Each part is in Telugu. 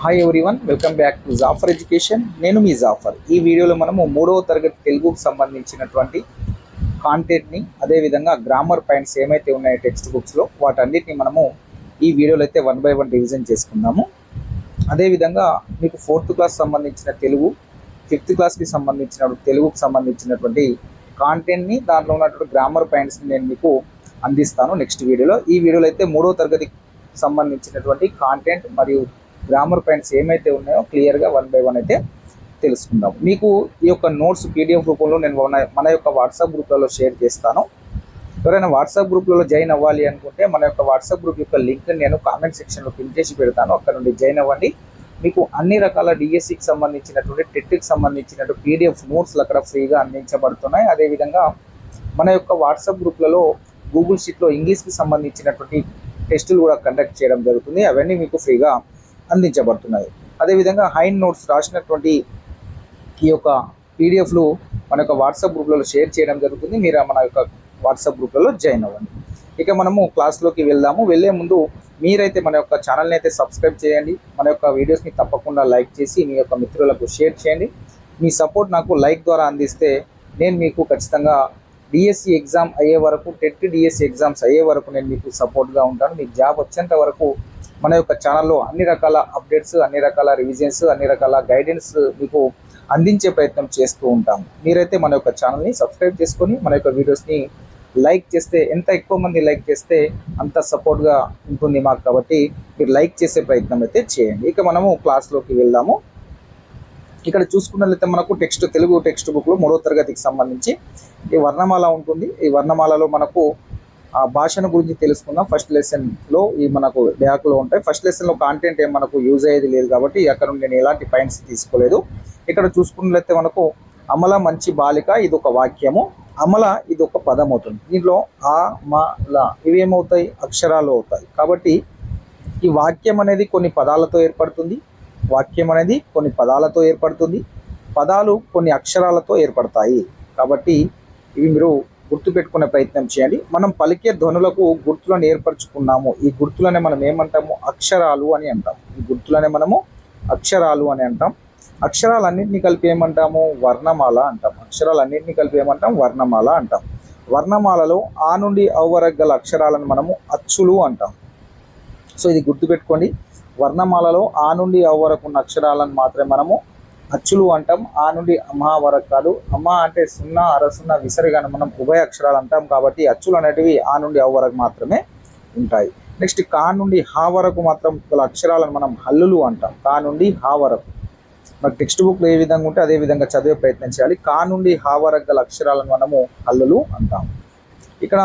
Hi everyone welcome back to Jafar education నేను మీ జాఫర్ ఈ వీడియోలో మనము మూడవ తరగతి తెలుగుకు సంబంధించినటువంటి కాంటెంట్ని అదేవిధంగా గ్రామర్ పాయింట్స్ ఏమైతే ఉన్నాయో టెక్స్ట్ బుక్స్లో వాటన్నిటిని మనము ఈ వీడియోలో అయితే వన్ బై వన్ రివిజన్ చేసుకుందాము. అదేవిధంగా మీకు ఫోర్త్ క్లాస్ సంబంధించిన తెలుగు ఫిఫ్త్ క్లాస్కి సంబంధించిన తెలుగుకు సంబంధించినటువంటి కాంటెంట్ని దాంట్లో ఉన్నటువంటి గ్రామర్ పాయింట్స్ని నేను మీకు అందిస్తాను నెక్స్ట్ వీడియోలో. ఈ వీడియోలో అయితే మూడో తరగతికి సంబంధించినటువంటి కాంటెంట్ మరియు గ్రామర్ పాయింట్స్ ఏమైతే ఉన్నాయో క్లియర్గా వన్ బై వన్ అయితే తెలుసుకుందాం. మీకు ఈ యొక్క నోట్స్ పీడిఎఫ్ రూపంలో నేను మన యొక్క వాట్సాప్ గ్రూప్లలో షేర్ చేస్తాను. ఎవరైనా వాట్సాప్ గ్రూప్లలో జాయిన్ అవ్వాలి అనుకుంటే మన యొక్క వాట్సాప్ గ్రూప్ యొక్క లింక్ నేను కామెంట్ సెక్షన్లో పిన్ చేసి పెడతాను. అక్కడ నుండి జాయిన్ అవ్వండి. మీకు అన్ని రకాల డిఎస్సికి సంబంధించినటువంటి టెట్కి సంబంధించినటువంటి పీడిఎఫ్ నోట్స్లు అక్కడ ఫ్రీగా అందించబడుతున్నాయి. అదేవిధంగా మన యొక్క వాట్సాప్ గ్రూప్లలో గూగుల్ షీట్లో ఇంగ్లీష్కి సంబంధించినటువంటి టెస్టులు కూడా కండక్ట్ చేయడం జరుగుతుంది. అవన్నీ మీకు ఫ్రీగా అందించబడుతున్నాయి అదేవిధంగా హైండ్ నోట్స్ రాసినటువంటి ఈ యొక్క పీడిఎఫ్లు మన యొక్క వాట్సాప్ గ్రూప్లలో షేర్ చేయడం జరుగుతుంది. మీరు మన యొక్క వాట్సాప్ గ్రూప్లలో జాయిన్ అవ్వండి. ఇక మనము క్లాస్లోకి వెళ్దాము. వెళ్ళే ముందు మీరైతే మన యొక్క ఛానల్ని అయితే సబ్స్క్రైబ్ చేయండి. మన యొక్క వీడియోస్ని తప్పకుండా లైక్ చేసి మీ యొక్క మిత్రులకు షేర్ చేయండి. మీ సపోర్ట్ నాకు లైక్ ద్వారా అందిస్తే నేను మీకు ఖచ్చితంగా డిఎస్సి ఎగ్జామ్ అయ్యే వరకు టెట్ డిఎస్సి ఎగ్జామ్స్ అయ్యే వరకు నేను మీకు సపోర్ట్గా ఉంటాను. మీకు జాబ్ వచ్చేంత వరకు మన యొక్క ఛానల్లో అన్ని రకాల అప్డేట్స్ అన్ని రకాల రివిజన్స్ అన్ని రకాల గైడెన్స్ మీకు అందించే ప్రయత్నం చేస్తూ ఉంటాము. మీరైతే మన యొక్క ఛానల్ని సబ్స్క్రైబ్ చేసుకొని మన యొక్క వీడియోస్ని లైక్ చేస్తే ఎంత ఎక్కువ మంది లైక్ చేస్తే అంత సపోర్ట్గా ఉంటుంది మాకు కాబట్టి మీరు లైక్ చేసే ప్రయత్నం అయితే చేయండి. ఇక మనము క్లాస్లోకి వెళ్దాము. ఇక్కడ చూసుకున్నట్లయితే మనకు టెక్స్ట్ తెలుగు టెక్స్ట్ బుక్లో మూడో తరగతికి సంబంధించి ఈ వర్ణమాల ఉంటుంది. ఈ వర్ణమాలలో మనకు ఆ భాషను గురించి తెలుసుకుందాం. ఫస్ట్ లెసన్లో ఈ మనకు బ్యాక్లో ఉంటాయి. ఫస్ట్ లెసన్లో కాంటెంట్ ఏం మనకు యూజ్ అయ్యేది లేదు కాబట్టి అక్కడ నుండి నేను ఎలాంటి పాయింట్స్ తీసుకోలేదు. ఇక్కడ చూసుకున్నట్లయితే మనకు అమల మంచి బాలిక ఇది ఒక వాక్యము. అమల ఇది ఒక పదం అవుతుంది. దీంట్లో ఆ మ ల ఇవి ఏమవుతాయి? అక్షరాలు అవుతాయి. కాబట్టి ఈ వాక్యం అనేది కొన్ని పదాలతో ఏర్పడుతుంది. వాక్యం అనేది కొన్ని పదాలతో ఏర్పడుతుంది. పదాలు కొన్ని అక్షరాలతో ఏర్పడతాయి. కాబట్టి ఇవి మీరు గుర్తుపెట్టుకునే ప్రయత్నం చేయండి. మనం పలికే ధ్వనులకు గుర్తులను ఏర్పరచుకున్నాము. ఈ గుర్తులనే మనం ఏమంటాము? అక్షరాలు అని అంటాం. ఈ గుర్తులనే మనము అక్షరాలు అని అంటాం. అక్షరాలన్నింటినీ కలిపి ఏమంటాము? వర్ణమాల అంటాం. అక్షరాలన్నింటినీ కలిపి ఏమంటాం? వర్ణమాల అంటాం. వర్ణమాలలో ఆ నుండి అవ్ గల అక్షరాలను మనము అచ్చులు అంటాం. సో ఇది గుర్తుపెట్టుకోండి. వర్ణమాలలో ఆ నుండి అవ వరకు ఉన్న అక్షరాలను మాత్రమే మనము అచ్చులు అంటాం. ఆ నుండి అమ్మ వరకు కాదు. అమ్మ అంటే సున్నా అరసున్న విసరిగాను మనం ఉభయ అక్షరాలు అంటాం కాబట్టి అచ్చులు అనేటివి ఆ నుండి అవ వరకు మాత్రమే ఉంటాయి. నెక్స్ట్ కా నుండి హా వరకు మాత్రం గల అక్షరాలను మనం హల్లులు అంటాం. కా నుండి హా వరకు. మరి టెక్స్ట్ బుక్లో ఏ విధంగా ఉంటే అదే విధంగా చదివే ప్రయత్నం చేయాలి. కా నుండి హా వరకు గల అక్షరాలను మనము హల్లులు అంటాం. ఇక్కడ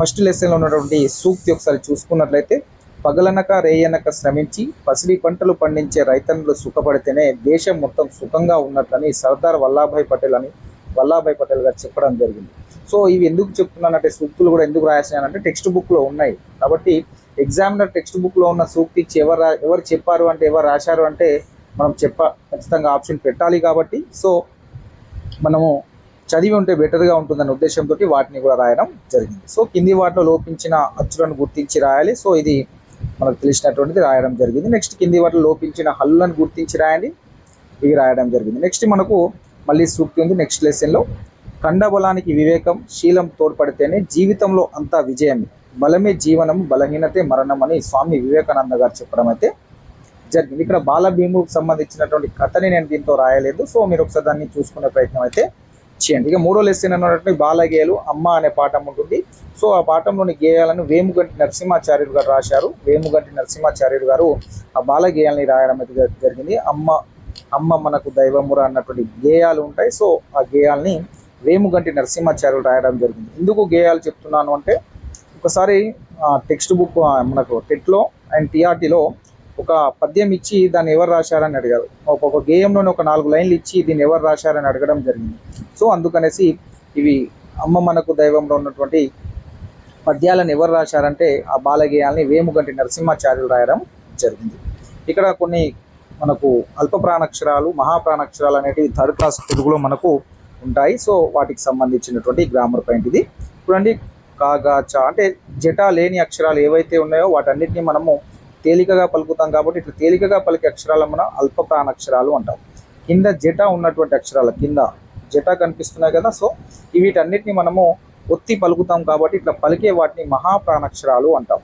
ఫస్ట్ లెసన్లో ఉన్నటువంటి సూక్తి ఒకసారి చూసుకున్నట్లయితే పగలనక రేయనక శ్రమించి పసిడి పంటలు పండించే రైతన్నులు సుఖపడితేనే దేశం మొత్తం సుఖంగా ఉన్నట్లని సర్దార్ వల్లాభాయ్ పటేల్ అని వల్లాభాయ్ పటేల్ గారు చెప్పడం జరిగింది. సో ఇవి ఎందుకు చెప్తున్నానంటే సూక్తులు కూడా ఎందుకు రాసానంటే టెక్స్ట్ బుక్లో ఉన్నాయి. కాబట్టి ఎగ్జామినర్ టెక్స్ట్ బుక్లో ఉన్న సూక్తి ఇచ్చి ఎవరు రా- ఎవరు చెప్పారు అంటే ఎవరు రాశారు అంటే మనం చెప్ప ఖచ్చితంగా ఆప్షన్ పెట్టాలి కాబట్టి. సో మనము చదివి ఉంటే బెటర్గా ఉంటుందనే ఉద్దేశంతో వాటిని కూడా రాయడం జరిగింది. సో కింది వాటిలో లోపించిన అచ్చులను గుర్తించి రాయాలి. సో ఇది మనకు తెలిసినటువంటిది రాయడం జరిగింది. నెక్స్ట్ కింది వాటిలో లోపించిన హల్లులను గుర్తించి రాయండి. ఇవి రాయడం జరిగింది. నెక్స్ట్ మనకు మళ్ళీ సూక్తి ఉంది. నెక్స్ట్ లెసన్లో కండబలానికి వివేకం శీలం తోడ్పడితేనే జీవితంలో అంతా విజయమే బలమే జీవనం బలహీనతే మరణం అని స్వామి వివేకానంద గారు చెప్పడం అయితే జరిగింది. ఇక్కడ బాలభీముకు సంబంధించినటువంటి కథని నేను దీంతో రాయలేదు. సో మీరు ఒకసారి దాన్ని చూసుకునే ప్రయత్నం అయితే చేయండి. ఇక మూడో లెసన్ అన్నటువంటి బాలగేయాలు అమ్మ అనే పాఠం ఉంటుంది. సో ఆ పాఠంలోని గేయాలను వేముగంటి నరసింహాచార్యుడు గారు రాశారు. వేముగంటి నరసింహాచార్యుడు గారు ఆ బాలగేయాలని రాయడం అయితే జరిగింది. అమ్మ అమ్మ మనకు దైవముర అన్నటువంటి గేయాలు ఉంటాయి. సో ఆ గేయాల్ని వేముగంటి నరసింహాచార్యులు రాయడం జరిగింది. ఎందుకు గేయాలు చెప్తున్నాను అంటే ఒకసారి టెక్స్ట్ బుక్ మనకు టెట్లో అండ్ టీఆర్టీలో ఒక పద్యం ఇచ్చి దాన్ని ఎవరు రాశారని అడిగారు. ఒక్కొక్క గేయంలోని ఒక నాలుగు లైన్లు ఇచ్చి దీన్ని ఎవరు రాశారని అడగడం జరిగింది. సో అందుకనేసి ఇవి అమ్మ మనకు దైవంలో ఉన్నటువంటి పద్యాలను ఎవరు రాశారంటే ఆ బాలగేయాల్ని వేముగంటి నరసింహాచార్యులు రాయడం జరిగింది. ఇక్కడ కొన్ని మనకు అల్ప ప్రాణాక్షరాలు మహాప్రాణాక్షరాలు అనేటివి థర్డ్ క్లాస్ తెలుగులో మనకు ఉంటాయి. సో వాటికి సంబంధించినటువంటి గ్రామర్ పాయింట్ ఇది. చూడండి కాగా చ అంటే జట లేని అక్షరాలు ఏవైతే ఉన్నాయో వాటన్నిటిని మనము తేలికగా పలుకుతాం కాబట్టి ఇట్లా తేలికగా పలికే అక్షరాలను మనం అల్ప ప్రాణాక్షరాలు అంటాం. కింద జట ఉన్నటువంటి అక్షరాలు కింద జట కనిపిస్తున్నాయి కదా సో వీటన్నిటిని మనము ఒత్తి పలుకుతాం కాబట్టి ఇట్లా పలికే వాటిని మహాప్రాణాక్షరాలు అంటాం.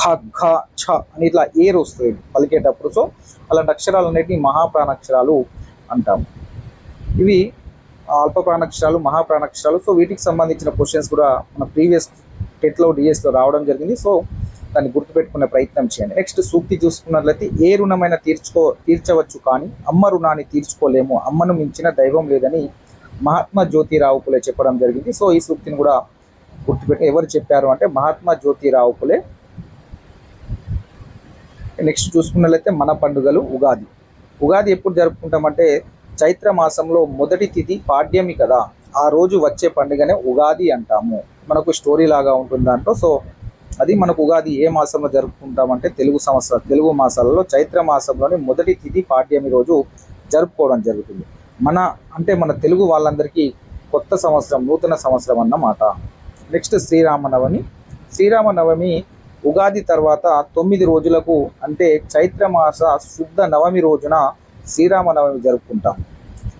ఖ ఖ ఛ అని ఇట్లా ఏరు వస్తుంది పలికేటప్పుడు. సో అలాంటి అక్షరాలన్నిటిని మహాప్రాణాక్షరాలు అంటాం. ఇవి అల్ప ప్రాణాక్షరాలు మహాప్రాణాక్షరాలు. సో వీటికి సంబంధించిన క్వశ్చన్స్ కూడా మన ప్రీవియస్ టెట్లో డిఎస్లో రావడం జరిగింది. సో దాన్ని గుర్తుపెట్టుకునే ప్రయత్నం చేయండి. నెక్స్ట్ సూక్తి చూసుకున్నట్లయితే ఏ రుణమైనా తీర్చుకో తీర్చవచ్చు కానీ అమ్మ రుణాన్ని తీర్చుకోలేము. అమ్మను మించిన దైవం లేదని మహాత్మా జ్యోతిరావు పులే చెప్పడం జరిగింది. సో ఈ సూక్తిని కూడా గుర్తుపెట్టి ఎవరు చెప్పారు అంటే మహాత్మా జ్యోతిరావు పులే నెక్స్ట్ చూసుకున్నట్లయితే మన పండుగలు ఉగాది. ఉగాది ఎప్పుడు జరుపుకుంటామంటే చైత్ర మాసంలో మొదటి తిథి పాడ్యమి కదా. ఆ రోజు వచ్చే పండుగనే ఉగాది అంటాము. మనకు స్టోరీ లాగా ఉంటుంది దాంట్లో సో అది మనకు ఉగాది ఏ మాసంలో జరుపుకుంటామంటే తెలుగు సంవత్సర తెలుగు మాసాలలో చైత్ర మాసంలోని మొదటి తిథి పాడ్యమి రోజు జరుపుకోవడం జరుగుతుంది. మన అంటే మన తెలుగు వాళ్ళందరికీ కొత్త సంవత్సరం నూతన సంవత్సరం అన్నమాట. నెక్స్ట్ శ్రీరామనవమి. శ్రీరామనవమి ఉగాది తర్వాత తొమ్మిది రోజులకు అంటే చైత్రమాస శుద్ధ నవమి రోజున శ్రీరామనవమి జరుపుకుంటాం.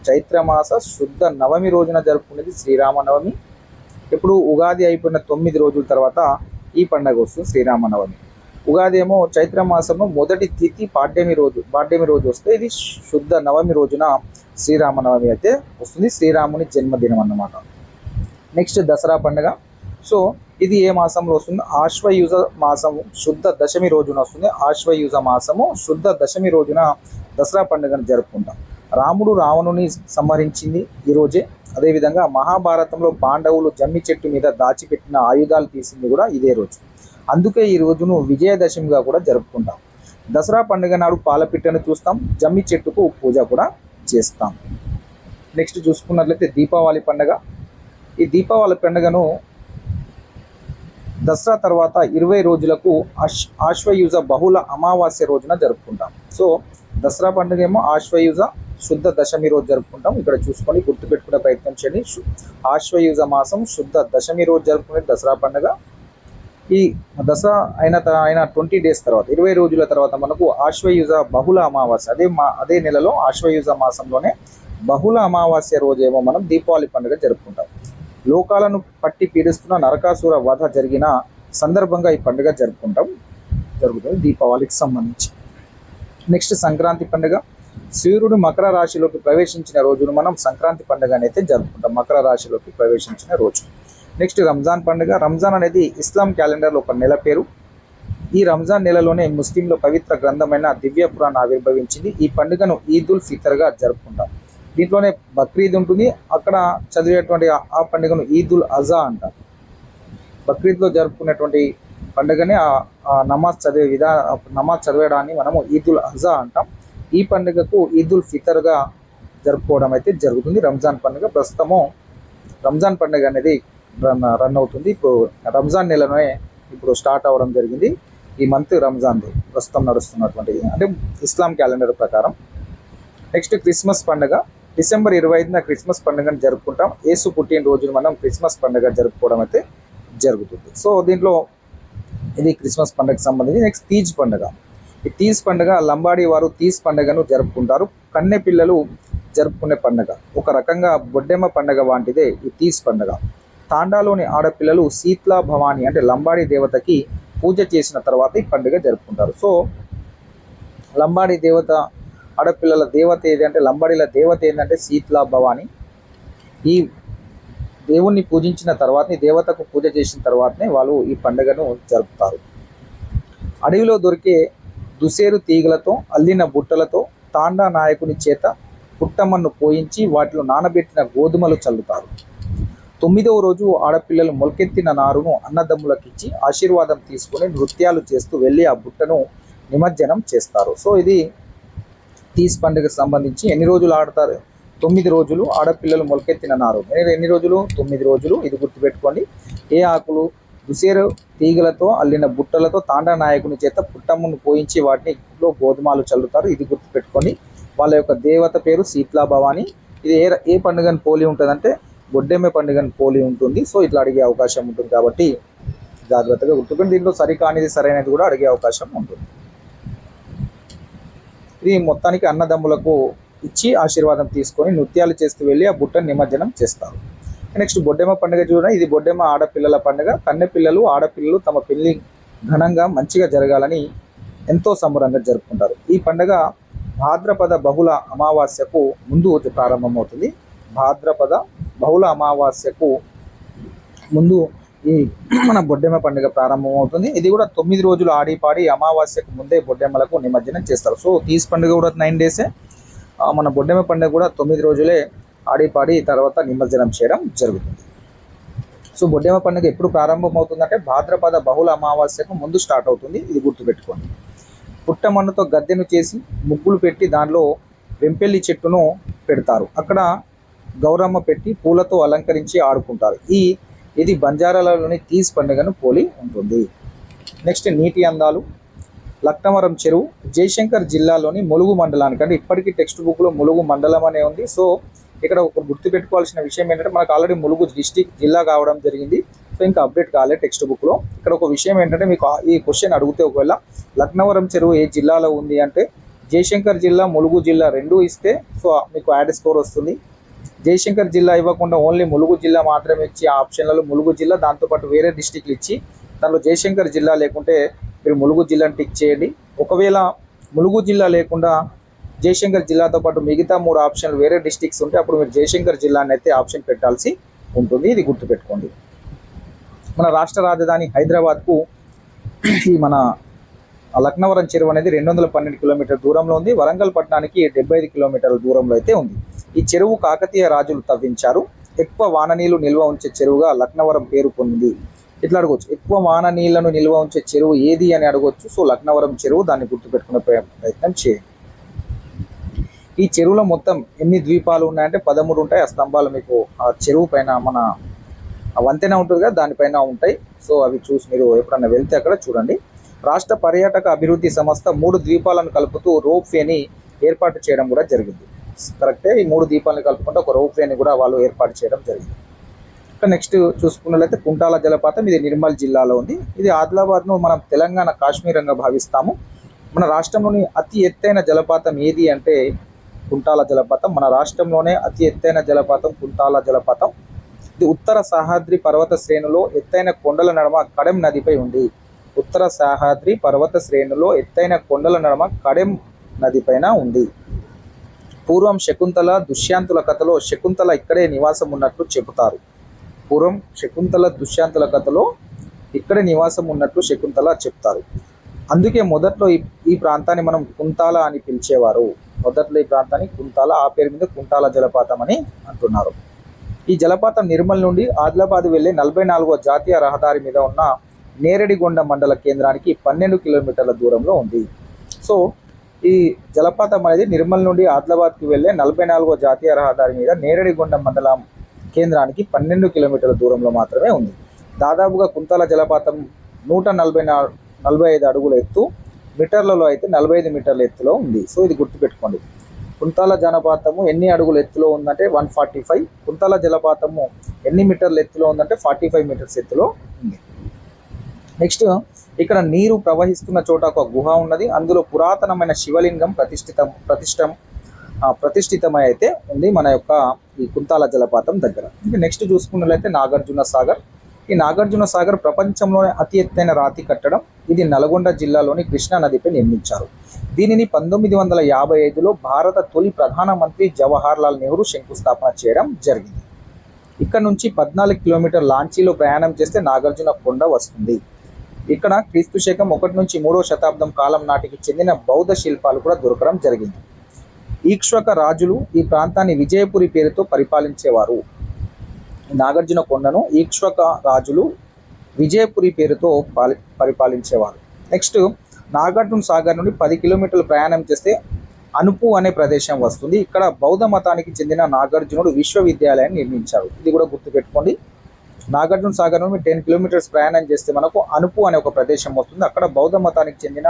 చైత్రమాస శుద్ధ నవమి రోజున జరుపుకునేది శ్రీరామనవమి. ఇప్పుడు ఉగాది అయిపోయిన తొమ్మిది రోజుల తర్వాత ఈ పండగ వస్తుంది శ్రీరామనవమి. ఉగాది ఏమో చైత్ర మాసంలో మొదటి తిథి పాడ్యమి రోజు పాడ్యమి రోజు వస్తే ఇది శుద్ధ నవమి రోజున శ్రీరామనవమి అయితే వస్తుంది. శ్రీరాముని జన్మదినం అన్నమాట. నెక్స్ట్ దసరా పండుగ. సో ఇది ఏ మాసంలో వస్తుంది? ఆశ్వయుజ మాసము శుద్ధ దశమి రోజున వస్తుంది. ఆశ్వయుజ మాసము శుద్ధ దశమి రోజున దసరా పండుగను జరుపుకుంటాం. రాముడు రావణుని సంహరించింది ఈరోజే అదేవిధంగా మహాభారతంలో పాండవులు జమ్మి చెట్టు మీద దాచిపెట్టిన ఆయుధాలు తీసింది కూడా ఇదే రోజు. అందుకే ఈ రోజును విజయదశమిగా కూడా జరుపుకుంటాం. దసరా పండుగ నాడు పాలపిట్టను చూస్తాం జమ్మి చెట్టుకు పూజ కూడా చేస్తాం. నెక్స్ట్ చూసుకున్నట్లయితే దీపావళి పండుగ. ఈ దీపావళి పండుగను దసరా తర్వాత ఇరవై రోజులకు అశ్ ఆశ్వయుజ బహుళ అమావాస్య రోజున జరుపుకుంటాం. సో దసరా పండుగ ఏమో ఆశ్వయుజ శుద్ధ దశమి రోజు జరుపుకుంటాం. ఇక్కడ చూసుకొని గుర్తుపెట్టుకునే ప్రయత్నం చేయండి. ఆశ్వయుజ మాసం శుద్ధ దశమి రోజు జరుపుకునే దసరా పండుగ. ఈ దసరా అయిన అయిన ట్వంటీ డేస్ తర్వాత ఇరవై రోజుల తర్వాత మనకు ఆశ్వయుజ బహుళ అమావాస్య. అదే మా అదే నెలలో ఆశ్వయుజ మాసంలోనే బహుళ అమావాస్య రోజేమో మనం దీపావళి పండుగ జరుపుకుంటాం. లోకాలను పట్టి పీడిస్తున్న నరకాసుర వధ జరిగిన సందర్భంగా ఈ పండుగ జరుపుకుంటాం. జరుగుతుంది దీపావళికి సంబంధించి. నెక్స్ట్ సంక్రాంతి పండుగ. సూర్యుడు మకర రాశిలోకి ప్రవేశించిన రోజును మనం సంక్రాంతి పండుగ అయితే జరుపుకుంటాం. మకర రాశిలోకి ప్రవేశించిన రోజు. నెక్స్ట్ రంజాన్ పండుగ. రంజాన్ అనేది ఇస్లాం క్యాలెండర్లో ఒక నెల పేరు. ఈ రంజాన్ నెలలోనే ముస్లింల పవిత్ర గ్రంథమైన దివ్య పురాణ ఆవిర్భవించింది. ఈ పండుగను ఈద్ ఉల్ ఫితర్గా జరుపుకుంటాం. దీంట్లోనే బక్రీద్ ఉంటుంది. అక్కడ చదివేటువంటి ఆ- పండుగను ఈద్ ఉల్ అజా అంటారు. బక్రీద్లో జరుపుకునేటువంటి పండుగని ఆ నమాజ్ చదివే విధా నమాజ్ చదివేయడాన్ని మనము ఈద్ ఉల్ అజా అంటాం. ఈ పండుగకు ఈద్ ఉల్ ఫితర్గా జరుపుకోవడం అయితే జరుగుతుంది. రంజాన్ పండుగ ప్రస్తుతము రంజాన్ పండుగ అనేది రన్ రన్ అవుతుంది. ఇప్పుడు రంజాన్ నెలనే ఇప్పుడు స్టార్ట్ అవ్వడం జరిగింది. ఈ మంత్ రంజాన్ది ప్రస్తుతం నడుస్తున్నటువంటి అంటే ఇస్లాం క్యాలెండర్ ప్రకారం. నెక్స్ట్ క్రిస్మస్ పండుగ. డిసెంబర్ ఇరవై ఐదున క్రిస్మస్ పండుగను జరుపుకుంటాం. ఏసు పుట్టిన రోజున మనం క్రిస్మస్ పండుగ జరుపుకోవడం అయితే జరుగుతుంది. సో దీంట్లో ఇది క్రిస్మస్ పండుగకి సంబంధించి నెక్స్ట్ తీజ్ పండుగ. ఈ తీజ్ పండుగ లంబాడీ వారు తీజ్ పండుగను జరుపుకుంటారు. కన్నె పిల్లలు జరుపుకునే పండుగ. ఒక రకంగా బొడ్డెమ్మ పండుగ వంటిదే ఈ తీజ్ పండుగ. తాండాలోని ఆడపిల్లలు శీత్లా భవాని అంటే లంబాడీ దేవతకి పూజ చేసిన తర్వాత ఈ పండుగ జరుపుకుంటారు. సో లంబాడీ దేవత ఆడపిల్లల దేవత ఏది అంటే లంబాడీల దేవత ఏంటంటే శీత్లా భవాని. ఈ దేవుణ్ణి పూజించిన తర్వాత దేవతకు పూజ చేసిన తర్వాతనే వాళ్ళు ఈ పండుగను జరుపుతారు. అడవిలో దొరికే దుసేరు తీగలతో అల్లిన బుట్టలతో తాండా నాయకుని చేత పుట్టమ్మను పోయించి వాటిలో నానబెట్టిన గోధుమలు చల్లుతారు. తొమ్మిదవ రోజు ఆడపిల్లలు మొలకెత్తిన నారును అన్నదమ్ములకిచ్చి ఆశీర్వాదం తీసుకొని నృత్యాలు చేస్తూ వెళ్ళి ఆ బుట్టను నిమజ్జనం చేస్తారు. సో ఇది తీస్ పండుగకు సంబంధించి ఎన్ని రోజులు ఆడతారు? తొమ్మిది రోజులు ఆడపిల్లలు మొలకెత్తిన నారు. ఎన్ని ఎన్ని రోజులు? తొమ్మిది రోజులు. ఇది గుర్తుపెట్టుకోండి. ఏ ఆకులు? దుసేరు తీగలతో అల్లిన బుట్టలతో తాండా నాయకుని చేత పుట్టమ్మను పోయించి వాటిని గోధుమలు చల్లుతారు. ఇది గుర్తుపెట్టుకొని వాళ్ళ యొక్క దేవత పేరు శీతలా భవాని ఇది ఏ ఏ పండుగను పోలి ఉంటుందంటే గొడ్డెమ్మ పండుగను పోలి ఉంటుంది. సో ఇట్లా అడిగే అవకాశం ఉంటుంది కాబట్టి జాగ్రత్తగా గుర్తుపెట్టి దీంట్లో సరికానిది సరైనది కూడా అడిగే అవకాశం ఉంటుంది. ఇది మొత్తానికి అన్నదమ్ములకు ఇచ్చి ఆశీర్వాదం తీసుకొని నృత్యాలు చేస్తూ వెళ్ళి ఆ బుట్టను నిమజ్జనం చేస్తారు. నెక్స్ట్ బొడ్డెమ్మ పండుగ చూడండి. ఇది బొడ్డెమ్మ ఆడపిల్లల పండుగ. కన్నె పిల్లలు ఆడపిల్లలు తమ పెళ్ళి ఘనంగా మంచిగా జరగాలని ఎంతో సంబరంగా జరుపుకుంటారు. ఈ పండుగ భాద్రపద బహుళ అమావాస్యకు ముందు ప్రారంభమవుతుంది. భాద్రపద బహుళ అమావాస్యకు ముందు ఈ మన బొడ్డెమ్మ పండుగ ప్రారంభమవుతుంది. ఇది కూడా తొమ్మిది రోజులు ఆడి పాడి అమావాస్యకు ముందే బొడ్డెమ్మలకు నిమజ్జనం చేస్తారు. సో తీస్ పండుగ కూడా నైన్ డేసే. మన బొడ్డెమ్మ పండుగ కూడా తొమ్మిది రోజులే ఆడి పాడి తర్వాత నిమజ్జనం చేయడం జరుగుతుంది. సో బొడ్డెమ్మ పండుగ ఎప్పుడు ప్రారంభం అవుతుందంటే భాద్రపద బహుళ అమావాస్యకు ముందు స్టార్ట్ అవుతుంది. ఇది గుర్తుపెట్టుకోండి. పుట్టమన్నుతో గద్దెను చేసి ముగ్గులు పెట్టి దానిలో వెంపెల్లి చెట్టును పెడతారు. అక్కడ గౌరమ్మ పెట్టి పూలతో అలంకరించి ఆడుకుంటారు. ఈ ఇది బంజారాలలోని తీజ్ పండుగను పోలి ఉంటుంది. నెక్స్ట్ నీటి అందాలు. లక్నవరం చెరువు. జయశంకర్ జిల్లాలోని ములుగు మండలానికి అంటే ఇప్పటికీ టెక్స్ట్ బుక్లో ములుగు మండలం అనే ఉంది. సో ఇక్కడ ఒక గుర్తు పెట్టుకోవాల్సిన విషయం ఏంటంటే మనకు ఆల్రెడీ ములుగు డిస్టిక్ జిల్లా కావడం జరిగింది. సో ఇంకా అప్డేట్ కాలే టెక్స్ట్ బుక్లో ఇక్కడ ఒక విషయం ఏంటంటే మీకు ఈ క్వశ్చన్ అడిగితే ఒకవేళ లక్నవరం చెరువు ఏ జిల్లాలో ఉంది అంటే జయశంకర్ జిల్లా ములుగు జిల్లా రెండు ఇస్తే సో మీకు యాడ్ స్కోర్ వస్తుంది. జయశంకర్ జిల్లా ఇవ్వకుండా ఓన్లీ ములుగు జిల్లా మాత్రమే ఇచ్చి ఆ ఆప్షన్లలో ములుగు జిల్లా దాంతోపాటు వేరే డిస్టిక్లు ఇచ్చి దానిలో జయశంకర్ జిల్లా లేకుంటే మీరు ములుగు జిల్లాని టిక్ చేయండి. ఒకవేళ ములుగు జిల్లా లేకుండా జయశంకర్ జిల్లాతో పాటు మిగతా మూడు ఆప్షన్లు వేరే డిస్టిక్స్ ఉంటే అప్పుడు మీరు జయశంకర్ జిల్లాని అయితే ఆప్షన్ పెట్టాల్సి ఉంటుంది. ఇది గుర్తుపెట్టుకోండి. మన రాష్ట్ర రాజధాని హైదరాబాద్కు ఈ మన లక్నవరం చెరువు అనేది రెండు వందల పన్నెండు కిలోమీటర్ దూరంలో ఉంది. వరంగల్ పట్టణానికి డెబ్బై ఐదు కిలోమీటర్ల దూరంలో అయితే ఉంది. ఈ చెరువు కాకతీయ రాజులు తవ్వించారు. ఎక్కువ వాననీళ్ళు నిల్వ ఉంచే చెరువుగా లక్నవరం పేరు పొందింది ఇట్లా అడగవచ్చు ఎక్కువ వాన నీళ్ళను నిల్వ ఉంచే చెరువు ఏది అని అడగవచ్చు సో లక్నవరం చెరువు దాన్ని గుర్తుపెట్టుకునే ప్రయత్నం చేయండి. ఈ చెరువులో మొత్తం ఎన్ని ద్వీపాలు ఉన్నాయంటే పదమూడు ఉంటాయి. ఆ స్తంభాలు మీకు ఆ చెరువు పైన మన వంతెన ఉంటుంది కదా దానిపైన ఉంటాయి. సో అవి చూసి మీరు ఎప్పుడన్నా వెళ్తే అక్కడ చూడండి. రాష్ట్ర పర్యాటక అభివృద్ధి సంస్థ మూడు ద్వీపాలను కలుపుతూ రోప్ వేని ఏర్పాటు చేయడం కూడా జరిగింది. కరెక్టే ఈ మూడు ద్వీపాలను కలుపుకుంటే ఒక రోప్ వేని కూడా వాళ్ళు ఏర్పాటు చేయడం జరిగింది. ఇంకా నెక్స్ట్ చూసుకున్నట్లయితే కుంటాల జలపాతం ఇది నిర్మల్ జిల్లాలో ఉంది. ఇది ఆదిలాబాద్ను మనం తెలంగాణ కాశ్మీరంగా భావిస్తాము. మన రాష్ట్రంలోని అతి ఎత్తైన జలపాతం ఏది అంటే కుంటాల జలపాతం మన రాష్ట్రంలోనే అతి ఎత్తైన జలపాతం కుంటాల జలపాతం. ఇది ఉత్తర సహాద్రి పర్వత శ్రేణులో ఎత్తైన కొండల నడమ కడెం నదిపై ఉంది. ఉత్తర సహాద్రి పర్వత శ్రేణులో ఎత్తైన కొండల నడమ కడెం నదిపైన ఉంది. పూర్వం శకుంతల దుష్యాంతుల కథలో శకుంతల ఇక్కడే నివాసం ఉన్నట్లు చెబుతారు. పూర్వం శకుంతల దుష్యాంతుల కథలో ఇక్కడే నివాసం ఉన్నట్లు శకుంతల చెప్తారు అందుకే మొదట్లో ఈ ఈ ప్రాంతాన్ని మనం కుంతాల అని పిలిచేవారు. మొదట్లో ఈ ప్రాంతాన్ని కుంతాల ఆ పేరు మీద కుంటాల జలపాతం అని అంటున్నారు. ఈ జలపాతం నిర్మల్ నుండి ఆదిలాబాద్ వెళ్ళే నలభై నాలుగో జాతీయ రహదారి మీద ఉన్న నేరడిగొండ మండల కేంద్రానికి పన్నెండు కిలోమీటర్ల దూరంలో ఉంది. సో ఈ జలపాతం అనేది నిర్మల్ నుండి ఆదిలాబాద్కి వెళ్ళే నలభై నాలుగో జాతీయ రహదారి మీద నేరడిగొండ మండలం కేంద్రానికి పన్నెండు కిలోమీటర్ల దూరంలో మాత్రమే ఉంది. దాదాపుగా కుంతాల జలపాతం నూట నలభై నాలుగు నలభై ఐదు అడుగుల ఎత్తు మీటర్లలో అయితే నలభై ఐదు మీటర్ల ఎత్తులో ఉంది. సో ఇది గుర్తుపెట్టుకోండి. కుంతాల జలపాతము ఎన్ని అడుగుల ఎత్తులో ఉందంటే వన్ ఫార్టీ ఫైవ్. కుంతాల జలపాతము ఎన్ని మీటర్ల ఎత్తులో ఉందంటే ఫార్టీ ఫైవ్ మీటర్స్ ఎత్తులో ఉంది. నెక్స్ట్ ఇక్కడ నీరు ప్రవహిస్తున్న చోట ఒక గుహ ఉన్నది. అందులో పురాతనమైన శివలింగం ప్రతిష్ఠితం ప్రతిష్టం ప్రతిష్ఠితమై అయితే ఉంది మన యొక్క ఈ కుంతాల జలపాతం దగ్గర. ఇంకా నెక్స్ట్ చూసుకున్నట్లయితే నాగార్జున సాగర్ ఈ నాగార్జున సాగర్ ప్రపంచంలోనే అతి ఎత్తైన రాతి కట్టడం ఇది నల్గొండ జిల్లాలోని కృష్ణా నదిపై నిర్మించారు. దీనిని పంతొమ్మిది వందల యాభై ఐదులో భారత తొలి ప్రధానమంత్రి జవహర్ లాల్ నెహ్రూ శంకుస్థాపన చేయడం జరిగింది. ఇక్కడ నుంచి పద్నాలుగు కిలోమీటర్ లాంచీలో ప్రయాణం చేస్తే నాగార్జున కొండ వస్తుంది. ఇక్కడ క్రీస్తు శకం ఒకటి నుంచి మూడో శతాబ్దం కాలం నాటికి చెందిన బౌద్ధ శిల్పాలు కూడా దొరకడం జరిగింది. ఈక్ష్వక రాజులు ఈ ప్రాంతాన్ని విజయపురి పేరుతో పరిపాలించేవారు. నాగార్జున కొండను ఈక్ష్వక రాజులు విజయపురి పేరుతో పాలి పరిపాలించేవారు. నెక్స్ట్ నాగార్జున సాగర్ నుండి పది కిలోమీటర్లు ప్రయాణం చేస్తే అనుపు అనే ప్రదేశం వస్తుంది. ఇక్కడ బౌద్ధ మతానికి చెందిన నాగార్జునుడు విశ్వవిద్యాలయాన్ని నిర్మించారు. ఇది కూడా గుర్తుపెట్టుకోండి. నాగార్జున సాగర్ నుండి టెన్ కిలోమీటర్స్ ప్రయాణం చేస్తే మనకు అనుపు అనే ఒక ప్రదేశం వస్తుంది. అక్కడ బౌద్ధ మతానికి చెందిన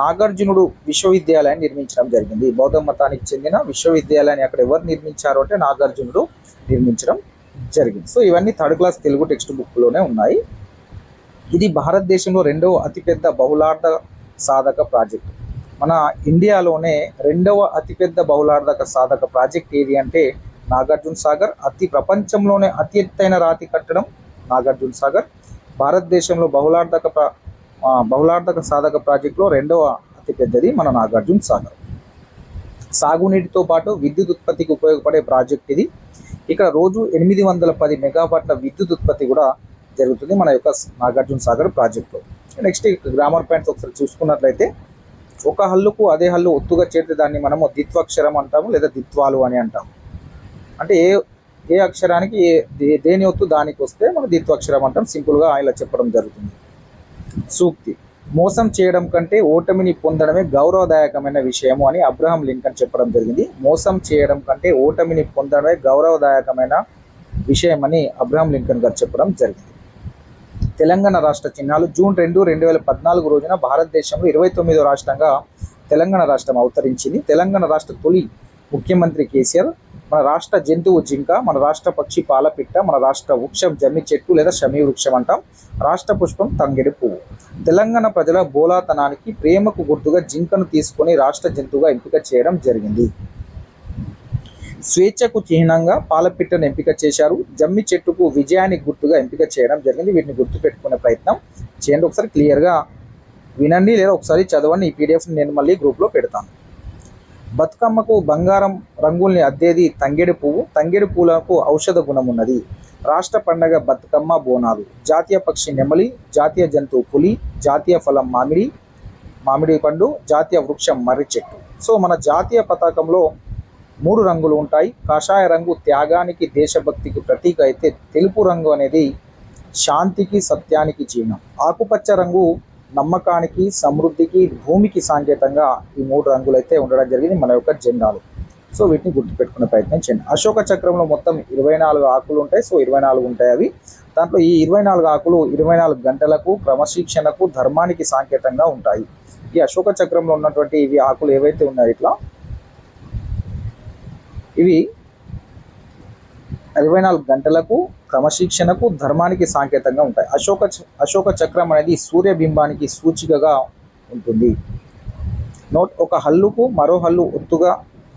నాగార్జునుడు విశ్వవిద్యాలయాన్ని నిర్మించడం జరిగింది. బౌద్ధ మతానికి చెందిన విశ్వవిద్యాలయాన్ని అక్కడ ఎవరు నిర్మించారు అంటే నాగార్జునుడు నిర్మించడం జరిగింది. సో ఇవన్నీ థర్డ్ క్లాస్ తెలుగు టెక్స్ట్ బుక్లోనే ఉన్నాయి. ఇది భారతదేశంలో రెండవ అతిపెద్ద బహుళార్థ సాధక ప్రాజెక్ట్. మన ఇండియాలోనే రెండవ అతిపెద్ద బహుళార్థక సాధక ప్రాజెక్ట్ ఏది అంటే నాగార్జున సాగర్. అతి ప్రపంచంలోనే అతి ఎత్తైన రాతి కట్టడం నాగార్జున సాగర్. భారతదేశంలో బహుళార్థక ప్రా బహుళార్థక సాధక ప్రాజెక్టులో రెండవ అతిపెద్దది మన నాగార్జున సాగర్. సాగునీటితో పాటు విద్యుత్ ఉత్పత్తికి ఉపయోగపడే ప్రాజెక్ట్ ఇది. ఇక్కడ రోజు ఎనిమిది వందల పది మెగావాట్ల విద్యుత్ ఉత్పత్తి కూడా జరుగుతుంది మన యొక్క నాగార్జున సాగర్ ప్రాజెక్టులో. నెక్స్ట్ గ్రామర్ పాయింట్స్ ఒకసారి చూసుకున్నట్లయితే ఒక హల్లుకు అదే హల్లు ఒత్తుగా చేరితే దాన్ని మనము ద్విత్వాక్షరం అంటాము లేదా ద్విత్వాలు అని అంటాము. అంటే ఏ ఏ అక్షరానికి ఏ దే- దేని ఒత్తు దానికి వస్తే మనం ద్విత్వాక్షరం అంటాం సింపుల్గా ఇలా చెప్పడం జరుగుతుంది. సూక్తి. మోసం చేయడం కంటే ఓటమిని పొందడమే గౌరవదాయకమైన విషయము అని అబ్రహం లింకన్ చెప్పడం జరిగింది. మోసం చేయడం కంటే ఓటమిని పొందడమే గౌరవదాయకమైన విషయమని అబ్రహం లింకన్ గారు చెప్పడం జరిగింది. తెలంగాణ రాష్ట్ర చిహ్నాలు జూన్ రెండు రెండు వేల పద్నాలుగు రోజున భారతదేశంలో ఇరవై తొమ్మిదో రాష్ట్రంగా తెలంగాణ రాష్ట్రం అవతరించింది. తెలంగాణ రాష్ట్ర తొలి ముఖ్యమంత్రి కేసీఆర్ మన రాష్ట్ర జంతువు జింక మన రాష్ట్ర పక్షి పాలపిట్ట మన రాష్ట్ర వృక్షం జమ్మి చెట్టు లేదా శమీ వృక్షం అంటాం. రాష్ట్ర పుష్పం తంగిడి పువ్వు. తెలంగాణ ప్రజల బోలాతనానికి ప్రేమకు గుర్తుగా జింకను తీసుకొని రాష్ట్ర జంతువుగా ఎంపిక చేయడం జరిగింది. స్వేచ్ఛకు చిహ్నంగా పాలపిట్టను ఎంపిక చేశారు. జమ్మి చెట్టుకు విజయానికి గుర్తుగా ఎంపిక చేయడం జరిగింది. వీటిని గుర్తు పెట్టుకునే ప్రయత్నం చేయండి. ఒకసారి క్లియర్గా వినండి లేదా ఒకసారి చదవండి. ఈ పీడిఎఫ్ నేను మళ్ళీ గ్రూప్లో పెడతాను. బతుకమ్మకు బంగారం రంగుల్ని అద్దేది తంగెడు పువ్వు. తంగెడు పూలకు ఔషధ గుణం ఉన్నది రాష్ట్ర పండగ బతుకమ్మ బోనాలు. జాతీయ పక్షి నెమలి జాతీయ జంతువు పులి జాతీయ ఫలం మామిడి మామిడి పండు జాతీయ వృక్షం మర్రి చెట్టు. సో మన జాతీయ పతాకంలో మూడు రంగులు ఉంటాయి. కాషాయ రంగు త్యాగానికి దేశభక్తికి ప్రతీక అయితే తెలుపు రంగు అనేది శాంతికి సత్యానికి చిహ్నం ఆకుపచ్చ రంగు నమ్మకానికి సమృద్ధికి భూమికి సాంకేతంగా ఈ మూడు రంగులు అయితే ఉండడం జరిగింది మన యొక్క జెండాలు. సో వీటిని గుర్తుపెట్టుకునే ప్రయత్నం చేయండి. అశోక చక్రంలో మొత్తం ఇరవై నాలుగు ఆకులు ఉంటాయి. సో ఇరవై నాలుగు ఉంటాయి అవి. దాంట్లో ఈ ఇరవై నాలుగు ఆకులు ఇరవై నాలుగు గంటలకు క్రమశిక్షణకు ధర్మానికి సాంకేతంగా ఉంటాయి. ఈ అశోక చక్రంలో ఉన్నటువంటి ఇవి ఆకులు ఏవైతే ఉన్నాయో ఇట్లా ఇవి ఇరవై నాలుగు గంటలకు క్రమశిక్షణకు ధర్మానికి సాంకేతంగా ఉంటాయి. అశోక అశోక చక్రం అనేది సూర్యబింబానికి సూచికగా ఉంటుంది. నోట్ ఒక హల్లుకు మరో హల్లు ఒత్తుగా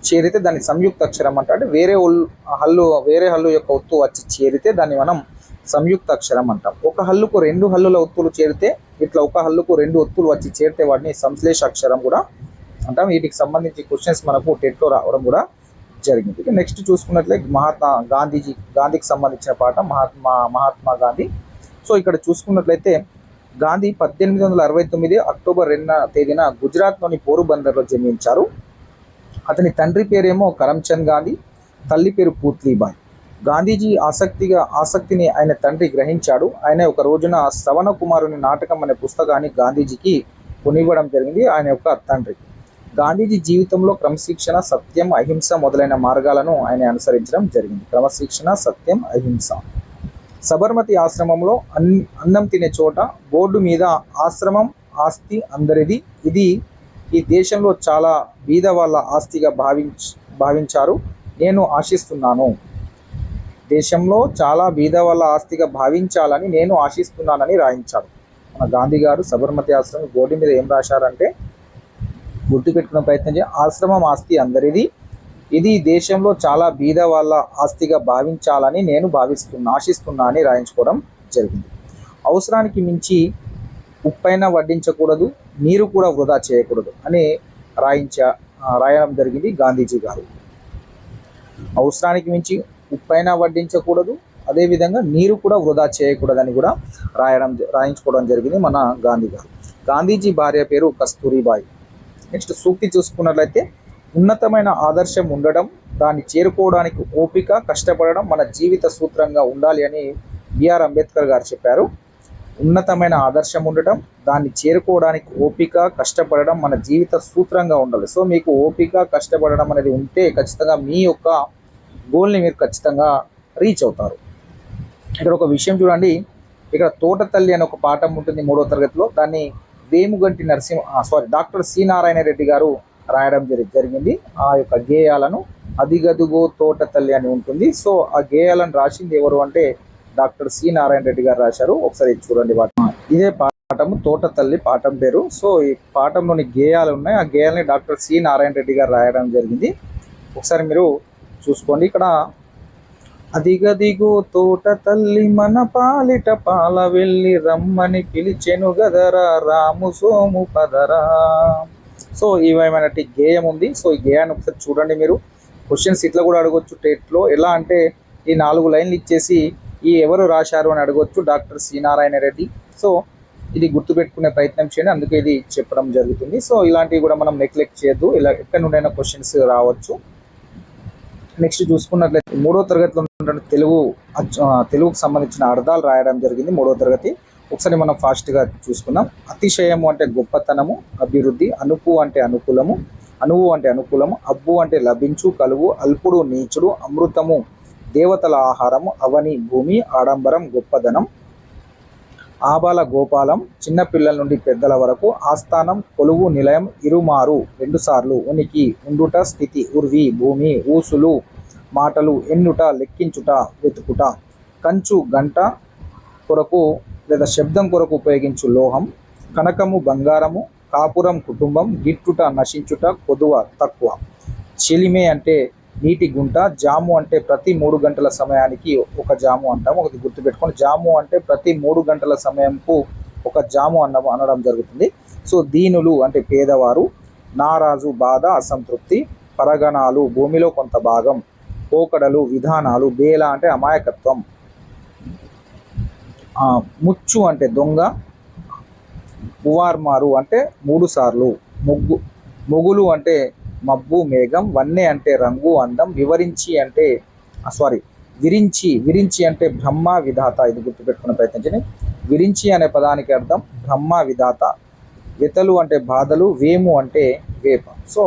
చేరితే దాన్ని సంయుక్త అక్షరం అంటారు. అంటే వేరే హల్లు వేరే హల్లు యొక్క ఒత్తు వచ్చి చేరితే దాన్ని మనం సంయుక్త అక్షరం అంటాం. ఒక హల్లుకు రెండు హల్లుల ఒత్తులు చేరితే ఇట్లా ఒక హల్లుకు రెండు ఒత్తులు వచ్చి చేరితే వాటిని సంశ్లేష అక్షరం కూడా అంటాం. వీటికి సంబంధించి క్వశ్చన్స్ మనకు టెట్లో రావడం కూడా జరిగింది. ఇక నెక్స్ట్ చూసుకున్నట్లయితే మహాత్మా గాంధీజీ గాంధీకి సంబంధించిన పాఠం మహాత్మా మహాత్మా గాంధీ. సో ఇక్కడ చూసుకున్నట్లయితే గాంధీ పద్దెనిమిది వందల అరవై తొమ్మిది అక్టోబర్ రెండున తేదీన గుజరాత్లోని పోరుబందర్లో జన్మించారు. అతని తండ్రి పేరేమో కరమ్చంద్ గాంధీ తల్లి పేరు పూత్లీబాయ్. గాంధీజీ ఆసక్తిగా ఆసక్తిని ఆయన తండ్రి గ్రహించాడు. ఆయన ఒక రోజున శ్రవణ కుమారుని నాటకం అనే పుస్తకాన్ని గాంధీజీకి కొనివ్వడం జరిగింది. ఆయన యొక్క తండ్రి. గాంధీజీ జీవితంలో క్రమశిక్షణ సత్యం అహింస మొదలైన మార్గాలను ఆయన అనుసరించడం జరిగింది. క్రమశిక్షణ సత్యం అహింస. సబర్మతి ఆశ్రమంలో అన్ అన్నం తినే చోట బోర్డు మీద ఆశ్రమం ఆస్తి అందరిది. ఇది ఈ దేశంలో చాలా బీద వాళ్ళ ఆస్తిగా భావించ భావించారు. నేను ఆశిస్తున్నాను. దేశంలో చాలా బీద వాళ్ళ ఆస్తిగా భావించాలని నేను ఆశిస్తున్నానని రాయించాడు మన గాంధీ గారు సబర్మతి ఆశ్రమం బోర్డు మీద ఏం రాశారంటే గుర్తుపెట్టుకునే ప్రయత్నం చేయ. ఆశ్రమం ఆస్తి అందరిది. ఇది దేశంలో చాలా బీద వాళ్ళ ఆస్తిగా భావించాలని నేను భావిస్తున్నా ఆశిస్తున్నా అని రాయించుకోవడం జరిగింది. అవసరానికి మించి ఉప్పైన వడ్డించకూడదు నీరు కూడా వృధా చేయకూడదు అని రాయించ రాయడం జరిగింది గాంధీజీ గారు. అవసరానికి మించి ఉప్పైన వడ్డించకూడదు అదేవిధంగా నీరు కూడా వృధా చేయకూడదని కూడా రాయడం రాయించుకోవడం జరిగింది మన గాంధీ గారు. గాంధీజీ భార్య పేరు కస్తూరిబాయి. నెక్స్ట్ సూక్తి చూసుకున్నట్లయితే ఉన్నతమైన ఆదర్శం ఉండడం దాన్ని చేరుకోవడానికి ఓపిక కష్టపడడం మన జీవిత సూత్రంగా ఉండాలి అని బిఆర్ అంబేద్కర్ గారు చెప్పారు. ఉన్నతమైన ఆదర్శం ఉండటం దాన్ని చేరుకోవడానికి ఓపిక కష్టపడడం మన జీవిత సూత్రంగా ఉండాలి. సో మీకు ఓపిక కష్టపడడం అనేది ఉంటే ఖచ్చితంగా మీ యొక్క గోల్ని మీరు ఖచ్చితంగా రీచ్ అవుతారు. ఇక్కడ ఒక విషయం చూడండి. ఇక్కడ తోట తల్లి అనే ఒక పాఠం ఉంటుంది మూడో తరగతిలో. దాన్ని Vemuganti Narasimha sorry doctor C Narayana Reddy garu రాయడం జరి జరిగింది. ఆ యొక్క గేయాలను అదిగదుగో తోట తల్లి అని ఉంటుంది. సో ఆ గేయాలను రాసింది ఎవరు అంటే డాక్టర్ సి నారాయణ రెడ్డి గారు రాశారు. ఒకసారి చూడండి వాటి ఇదే పాఠము తోట తల్లి పాఠం పేరు. సో ఈ పాఠంలోని గేయాలు ఉన్నాయి. ఆ గేయాలని డాక్టర్ సి నారాయణ రెడ్డి గారు రాయడం జరిగింది. ఒకసారి మీరు చూసుకోండి. ఇక్కడ అదిగదిగో తోట తల్లి మన పాలిట పాల వెళ్ళి రమ్మని పిలిచెను గదరా. రాము సోము పదరా. సో ఇవేమైనటి గేయం ఉంది. సో ఈ గేయాన్ని ఒకసారి చూడండి మీరు. క్వశ్చన్స్ ఇట్లా కూడా అడగొచ్చు. టెట్లో ఎలా అంటే ఈ నాలుగు లైన్లు ఇచ్చేసి ఈ ఎవరు రాశారు అని అడగొచ్చు. Doctor C Narayana Reddy. So ఇది గుర్తుపెట్టుకునే ప్రయత్నం చేయండి. అందుకే ఇది చెప్పడం జరుగుతుంది. సో ఇలాంటివి కూడా మనం నెగ్లెక్ట్ చేయొద్దు. ఇలా ఎక్కడి నుండైనా క్వశ్చన్స్ రావచ్చు. నెక్స్ట్ చూసుకున్నట్లయితే మూడో తరగతిలో ఉన్నటువంటి తెలుగు తెలుగుకు సంబంధించిన అర్థాలు రాయడం జరిగింది మూడో తరగతి. ఒకసారి మనం ఫాస్ట్గా చూసుకుందాం. అతిశయము అంటే గొప్పతనము అభివృద్ధి అనుపు అంటే అనుకూలము అనువు అంటే అనుకూలము అబ్బు అంటే లభించు కలువు అల్పుడు నీచుడు అమృతము దేవతల ఆహారము అవని భూమి ఆడంబరం గొప్పదనం ఆబాల గోపాలం చిన్నపిల్లల నుండి పెద్దల వరకు ఆస్థానం కొలువు నిలయం ఇరుమారు రెండుసార్లు ఉనికి ఉండుట స్థితి ఉర్వి భూమి ఊసులు మాటలు ఎన్నుట లెక్కించుట వెతుకుట. కంచు గంట కొరకు లేదా శబ్దం కొరకు ఉపయోగించు లోహం కనకము బంగారము కాపురం కుటుంబం గిట్టుట నశించుట కొదువ తక్కువ. చిలిమే అంటే నీటి గుంట జాము అంటే ప్రతి మూడు గంటల సమయానికి ఒక జాము అంటాము. ఒకటి గుర్తుపెట్టుకొని జాము అంటే ప్రతి మూడు గంటల సమయంకు ఒక జాము అన్న అనడం జరుగుతుంది. సో దీనులు అంటే పేదవారు నారాజు బాధ అసంతృప్తి పరగణాలు భూమిలో కొంత భాగం పోకడలు విధానాలు బేల అంటే అమాయకత్వం. ముచ్చు అంటే దొంగ ఉవార్మారు అంటే మూడు సార్లు ముగ్గు మొగులు అంటే మబ్బు మేఘం వన్నె అంటే రంగు అందం వివరించి అంటే సారీ విరించి విరించి అంటే బ్రహ్మ విధాత ఇది గుర్తుపెట్టుకునే ప్రయత్నించండి విరించి అనే పదానికి అర్థం బ్రహ్మ విధాత. వితలు అంటే బాధలు వేము అంటే వేప. సో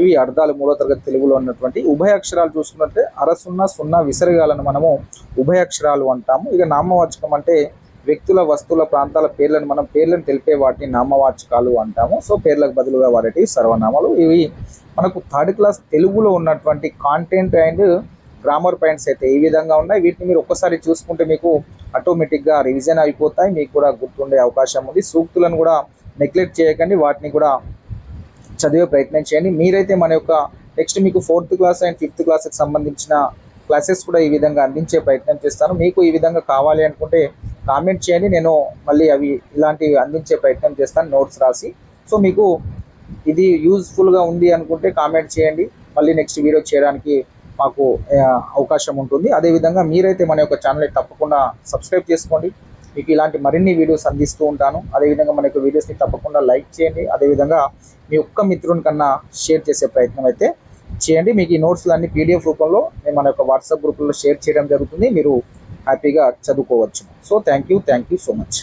ఇవి అర్థాలు మూడో తరగతి తెలుగులో ఉన్నటువంటి ఉభయ అక్షరాలు చూసుకున్నట్లయితే అరసున్న సున్నా విసర్గాలను మనము ఉభయ అక్షరాలు అంటాము. ఇక నామవాచకం అంటే వ్యక్తుల వస్తువుల ప్రాంతాల పేర్లను మనం పేర్లను తెలిపే వాటిని నామవాచకాలు అంటాము. సో పేర్లకు బదులుగా వాడేటి సర్వనామాలు. ఇవి మనకు థర్డ్ క్లాస్ తెలుగులో ఉన్నటువంటి కాంటెంట్ అండ్ గ్రామర్ పాయింట్స్ అయితే ఈ విధంగా ఉన్నాయి. వీటిని మీరు ఒక్కసారి చూసుకుంటే మీకు ఆటోమేటిక్గా రివిజన్ అయిపోతాయి. మీకు కూడా గుర్తుండే అవకాశం ఉంది. సూక్తులను కూడా నెగ్లెక్ట్ చేయకండి. వాటిని కూడా చదివే ప్రయత్నం చేయండి. మీరైతే మన యొక్క నెక్స్ట్ మీకు ఫోర్త్ క్లాస్ అండ్ ఫిఫ్త్ క్లాస్కి సంబంధించిన క్లాసెస్ కూడా ఈ విధంగా అందించే ప్రయత్నం చేస్తాను. మీకు ఈ విధంగా కావాలి అనుకుంటే కామెంట్ చేయండి. నేను మళ్ళీ అవి ఇలాంటివి అందించే ప్రయత్నం చేస్తాను నోట్స్ రాసి. సో మీకు ఇది యూజ్ఫుల్గా ఉంది అనుకుంటే కామెంట్ చేయండి. మళ్ళీ నెక్స్ట్ వీడియో చేయడానికి మాకు అవకాశం ఉంటుంది. అదేవిధంగా మీరైతే మన యొక్క ఛానల్ని తప్పకుండా సబ్స్క్రైబ్ చేసుకోండి. మీకు ఇలాంటి మరిన్ని వీడియోస్ అందిస్తూ ఉంటాను. అదేవిధంగా మన యొక్క వీడియోస్ని తప్పకుండా లైక్ చేయండి. అదేవిధంగా మీ ఒక్క మిత్రుని కన్నా షేర్ చేసే ప్రయత్నం అయితే చేయండి. మీకు ఈ నోట్స్లన్నీ పీడిఎఫ్ రూపంలో నేను మన యొక్క వాట్సాప్ గ్రూపుల్లో షేర్ చేయడం జరుగుతుంది. మీరు హ్యాపీగా చదువుకోవచ్చు. So thank you thank you so much.